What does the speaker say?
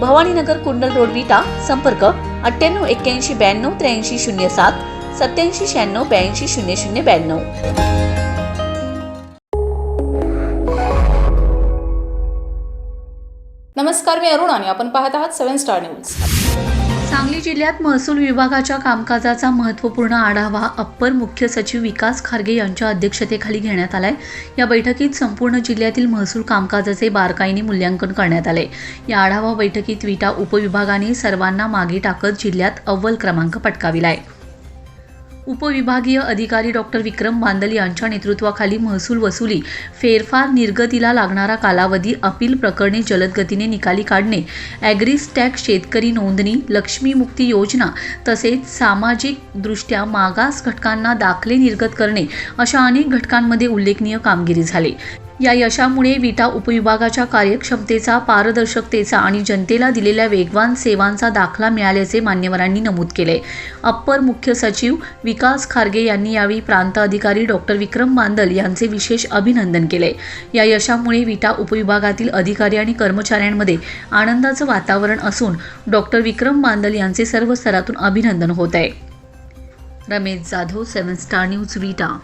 भवानीनगर कुंडल road विटा संपर्क अठ्ठ्याण्णव एक्क्याऐंशी ब्याण्णव त्र्याऐंशी शून्य सात सत्याऐंशी शहाण्णव ब्याऐंशी शून्य शून्य ब्याण्णव. नमस्कार मी अरुण आणि आपण पाहत आहात सेव्हन स्टार न्यूज. सांगली जिल्ह्यात महसूल विभागाच्या कामकाजाचा महत्त्वपूर्ण आढावा अप्पर मुख्य सचिव विकास खारगे यांच्या अध्यक्षतेखाली घेण्यात आलाय. या बैठकीत संपूर्ण जिल्ह्यातील महसूल कामकाजाचे बारकाईने मूल्यांकन करण्यात आले. या आढावा बैठकीत विटा उपविभागाने सर्वांना मागे टाकत जिल्ह्यात अव्वल क्रमांक पटकाविलाय. उपविभागीय अधिकारी डॉक्टर विक्रम बांदल यांच्या नेतृत्वाखाली महसूल वसुली फेरफार निर्गतीला लागणारा कालावधी अपील प्रकरणे जलद गतीने निकाली काढणे ॲग्रीस्टॅक शेतकरी नोंदणी लक्ष्मी मुक्ती योजना तसेच सामाजिकदृष्ट्या मागास घटकांना दाखले निर्गत करणे अशा अनेक घटकांमध्ये उल्लेखनीय कामगिरी झाली. या यशामुळे विटा उपविभागाच्या कार्यक्षमतेचा पारदर्शकतेचा आणि जनतेला दिलेल्या वेगवान सेवांचा दाखला मिळाल्याचे मान्यवरांनी नमूद केले. अप्पर मुख्य सचिव विकास खारगे यांनी यावेळी प्रांत अधिकारी डॉक्टर विक्रम बांदल यांचे विशेष अभिनंदन केले. या यशामुळे विटा उपविभागातील अधिकारी आणि कर्मचाऱ्यांमध्ये आनंदाचं वातावरण असून डॉक्टर विक्रम बांदल यांचे सर्व स्तरातून अभिनंदन होत आहे. Ramesh Jadhav seven star news Vita